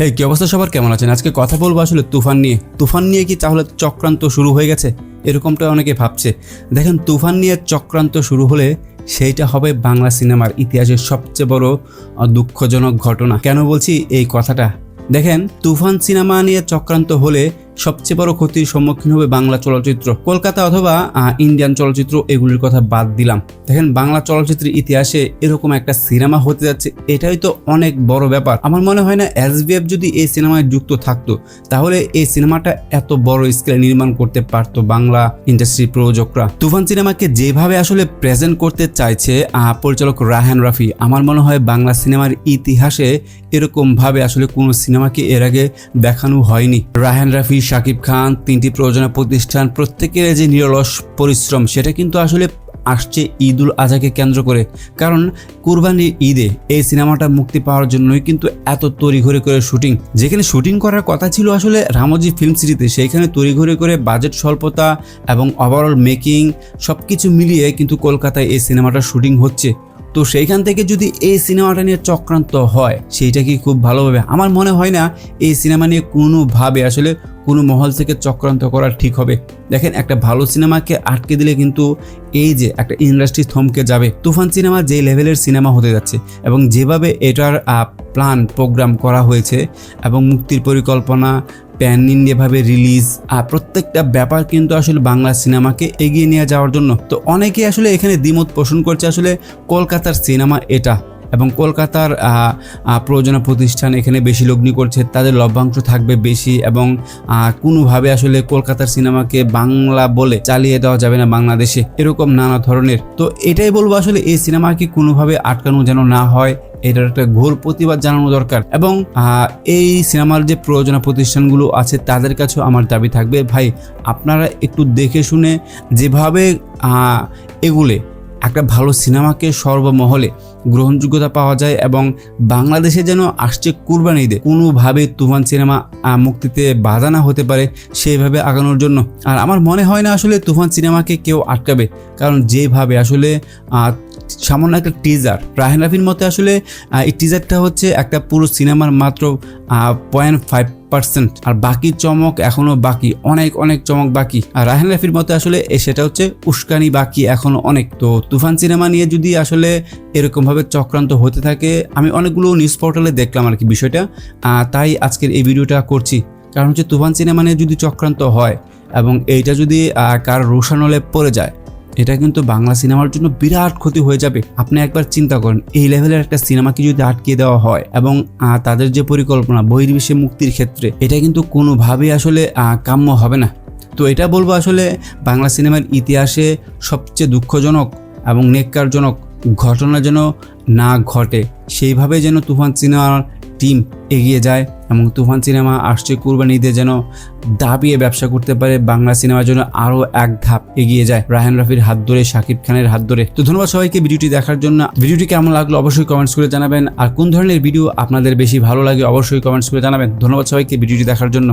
হে, কি অবস্থা সবার? কেমন আছেন? আজকে কথা বলব আসলে তুফান নিয়ে। তুফান নিয়ে কি তাহলে চক্রান্ত শুরু হয়ে গেছে? এরকমটা অনেকে ভাবছে। দেখেন, তুফান নিয়ে চক্রান্ত শুরু হলে সেইটা হবে বাংলা সিনেমার ইতিহাসের সবচেয়ে বড় দুঃখজনক ঘটনা। কেন বলছি এই কথাটা? দেখেন, তুফান সিনেমা নিয়ে চক্রান্ত হলে সবচেয়ে বড় ক্ষতির সম্মুখীন হবে বাংলা চলচ্চিত্র। কলকাতা অথবা ইন্ডিয়ান চলচ্চিত্র এগুলির কথা বাদ দিলাম। দেখেন, বাংলা চলচ্চিত্রের ইতিহাসে এরকম একটা সিনেমা হতে যাচ্ছে, এটাই তো অনেক বড় ব্যাপার। আমার মনে হয় না এসবিএফ যদি এই সিনেমায় যুক্ত থাকতো, তাহলে এই সিনেমাটা এত বড় স্কেলে নির্মাণ করতে পারতো বাংলা ইন্ডাস্ট্রি প্রযোজকরা। তুফান সিনেমাকে যেভাবে আসলে প্রেজেন্ট করতে চাইছে পরিচালক রাহান রাফি, আমার মনে হয় বাংলা সিনেমার ইতিহাসে এরকম ভাবে আসলে কোনো সিনেমাকে এর আগে দেখানো হয়নি। রাহান রাফি শাকিব খান, তিনটি প্রযোজনা প্রতিষ্ঠান, প্রত্যেকের যে নিরলস পরিশ্রম, সেটা কিন্তু আসলে আসছে ঈদুল আজহাকে কেন্দ্র করে। কারণ কুরবানির ঈদে এই সিনেমাটা মুক্তি পাওয়ার জন্যই কিন্তু এত তড়িঘড়ি করে শুটিং। যেখানে শুটিং করার কথা ছিল আসলে রামজি ফিল্ম সিটিতে, সেইখানে তড়িঘড়ি করে বাজেট স্বল্পতা এবং ওভারঅল মেকিং সব কিছু মিলিয়ে কিন্তু কলকাতায় এই সিনেমাটা শুটিং হচ্ছে। তো সেইখান থেকে যদি এই সিনেমাটা নিয়ে চক্রান্ত হয়, সেইটা কি খুব ভালোভাবে? আমার মনে হয় না এই সিনেমা নিয়ে কোনোভাবে আসলে কোনো মহল থেকে চক্রান্ত করা ঠিক হবে। দেখেন, একটা ভালো সিনেমাকে আটকে দিলে কিন্তু এই যে একটা ইন্ডাস্ট্রি থমকে যাবে। তুফান সিনেমা যে লেভেলের সিনেমা হতে যাচ্ছে এবং যেভাবে এটার প্ল্যান, প্রোগ্রাম করা হয়েছে এবং মুক্তির পরিকল্পনা প্যান ইন্ডিয়াভাবে রিলিজ আর প্রত্যেকটা ব্যাপার কিন্তু আসলে বাংলা সিনেমাকে এগিয়ে নিয়ে যাওয়ার জন্য। তো অনেকেই আসলে এখানে দ্বিমত পোষণ করছে আসলে কলকাতার সিনেমা এটা। এবং কলকাতার আহ, আহ, প্রযোজনা প্রতিষ্ঠান এখানে বেশি লগ্নি করছে তাদের লভ্যাংশ থাকবে বেশি এবং কোনোভাবে আসলে কলকাতার সিনেমাকে বাংলা বলে চালিয়ে দেওয়া যাবে না বাংলাদেশে এরকম নানা ধরনের। তো এটাই বলব আসলে এই সিনেমাকে কোনোভাবে আটকানো যেন না হয় এটার একটা ঘোর প্রতিবাদ জানানো দরকার এবং এই সিনেমার যে প্রযোজনা প্রতিষ্ঠানগুলো আছে তাদের কাছেও আমার দাবি থাকবে। ভাই আপনারা একটু দেখে শুনে যেভাবে এগুলে একটা ভালো সিনেমাকে সর্বমহলে গ্রহণযোগ্যতা পাওয়া যায় এবং বাংলাদেশে যেন আসছে কুরবানি ঈদে। কোনোভাবে তুফান সিনেমা মুক্তিতে বাধা না হতে পারে সেইভাবে আগানোর জন্য। আর আমার মনে হয় না আসলে তুফান সিনেমাকে কেউ আটকাবে। কারণ যেভাবে আসলে সামান্য একটা টিজার রাহেন রাফির মতে আসলে এই টিজারটা হচ্ছে একটা পুরো সিনেমার মাত্র পয়েন্ট ফাইভ পার্সেন্ট আর বাকি চমক এখনও বাকি, অনেক অনেক চমক বাকি। আর রাহেন রাফির মতে আসলে সেটা হচ্ছে উস্কানি বাকি এখনও অনেক। তো তুফান সিনেমা নিয়ে যদি আসলে এরকমভাবে চক্রান্ত হতে থাকে, আমি অনেকগুলো নিউজ পোর্টালে দেখলাম আর কি বিষয়টা। তাই আজকের এই ভিডিওটা করছি। কারণ হচ্ছে তুফান সিনেমা নিয়ে যদি চক্রান্ত হয়, এবং এইটা যদি কার রোশানলে পড়ে যায় এটা কিন্তু বাংলা সিনেমার জন্য বিরাট ক্ষতি হয়ে যাবে। আপনি একবার চিন্তা করেন, এই লেভেলের একটা সিনেমাকে যদি আটকে দেওয়া হয় এবং তাদের যে পরিকল্পনা, বহির্বিশ্বে মুক্তির ক্ষেত্রে, এটা কিন্তু কোনোভাবেই আসলে কাম্য হবে না। তো এটা বলব আসলে, বাংলা সিনেমার ইতিহাসে সবচেয়ে দুঃখজনক এবং নেককারজনক ঘটনা যেন না ঘটে, সেইভাবে যেন তুফান সিনেমার টিম এগিয়ে যায়। এবং তুফান সিনেমা আসছে কুরবানি ঈদে যেন দাবিয়ে ব্যবসা করতে পারে বাংলা সিনেমার জন্য আরও এক ধাপ এগিয়ে যায়। রাহেন রাফির হাত ধরে, শাকিব খানের হাত ধরে। তো ধন্যবাদ সবাইকে ভিডিওটি দেখার জন্য। ভিডিওটি কেমন লাগল অবশ্যই কমেন্টস করে জানাবেন। আর কোন ধরনের ভিডিও আপনাদের বেশি ভালো লাগে অবশ্যই কমেন্টস করে জানাবেন। ধন্যবাদ সবাইকে ভিডিওটি দেখার জন্য।